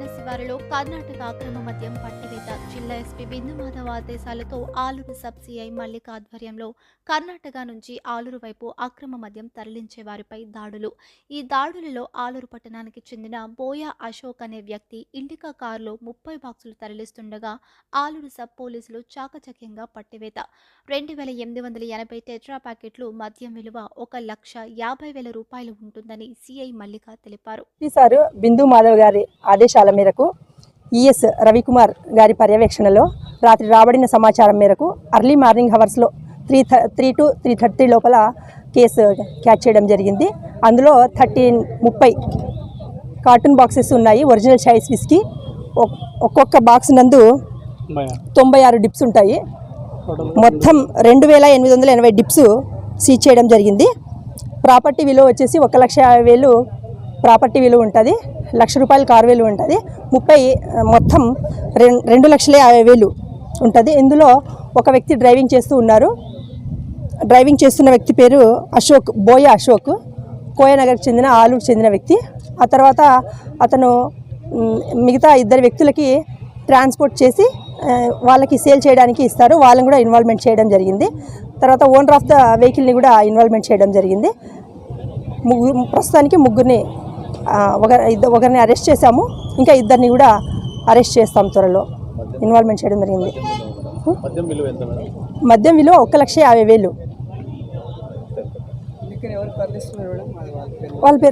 కర్ణాటక అక్రమ మద్యం పట్టివేత జిల్లా ఎస్పీ బిందు మాధవ ఆదేశాలతో ఆలూరు సబ్ సిఐ మల్లిక ఆధ్వర్యంలో కర్ణాటక నుంచి ఆలూరు వైపు అక్రమ మద్యం తరలించే వారిపై దాడులు. ఈ దాడులలో ఆలూరు పట్టణానికి చెందిన బోయా అశోక్ అనే వ్యక్తి ఇండికా కారులో ముప్పై బాక్సులు తరలిస్తుండగా ఆలూరు సబ్ పోలీసులు చాకచక్యంగా పట్టివేత. రెండు వేల ఎనిమిది వందల ఎనభై టెట్రా ప్యాకెట్లు మద్యం విలువ ఒక లక్ష యాభై వేల రూపాయలు ఉంటుందని సిఐ మల్లిక తెలిపారు. బిందు మాధవ్ గారి ఆదేశాల మేరకు ఈఎస్ రవికుమార్ గారి పర్యవేక్షణలో రాత్రి రాబడిన సమాచారం మేరకు early morning హవర్స్లో three three to three thirty లోపల కేసు క్యాచ్ చేయడం జరిగింది. అందులో థర్టీన్ ముప్పై కార్టూన్ బాక్సెస్ ఉన్నాయి. ఒరిజినల్ చాయిస్ విస్కీ ఒక్- ఒక్కొక్క బాక్స్ నందు తొంభై ఆరు డిప్స్ ఉంటాయి. మొత్తం రెండు వేల ఎనిమిది వందల ఎనభై డిప్స్ సీజ్ చేయడం జరిగింది. ప్రాపర్టీ విలువ వచ్చేసి ఒక లక్ష యాభై వేలు ప్రాపర్టీ విలువ ఉంటుంది లక్ష రూపాయలు కారు విలువ ఉంటుంది ముప్పై మొత్తం రెండు లక్షల యాభై వేలు ఉంటుంది. ఇందులో ఒక వ్యక్తి డ్రైవింగ్ చేస్తూ ఉన్నారు. డ్రైవింగ్ చేస్తున్న వ్యక్తి పేరు అశోక్ బోయ అశోక్. కోయనగర్కి చెందిన ఆలూరుకు చెందిన వ్యక్తి. ఆ తర్వాత అతను మిగతా ఇద్దరు వ్యక్తులకి ట్రాన్స్పోర్ట్ చేసి వాళ్ళకి సేల్ చేయడానికి ఇస్తారు. వాళ్ళని కూడా ఇన్వాల్వ్మెంట్ చేయడం జరిగింది. తర్వాత ఓనర్ ఆఫ్ ద వెహికల్ని కూడా ఇన్వాల్వ్మెంట్ చేయడం జరిగింది. ముగ్గురు ప్రస్తుతానికి ముగ్గురిని ఒక ఇద్దరు ఒకరిని అరెస్ట్ చేశాము. ఇంకా ఇద్దరిని కూడా అరెస్ట్ చేస్తాం త్వరలో. ఇన్వాల్వ్మెంట్ చేయడం జరిగింది. మద్యం విలువ ఎంత మేడం? మద్యం విలువ ఒక లక్ష యాభై వేలు. వాళ్ళ పేరు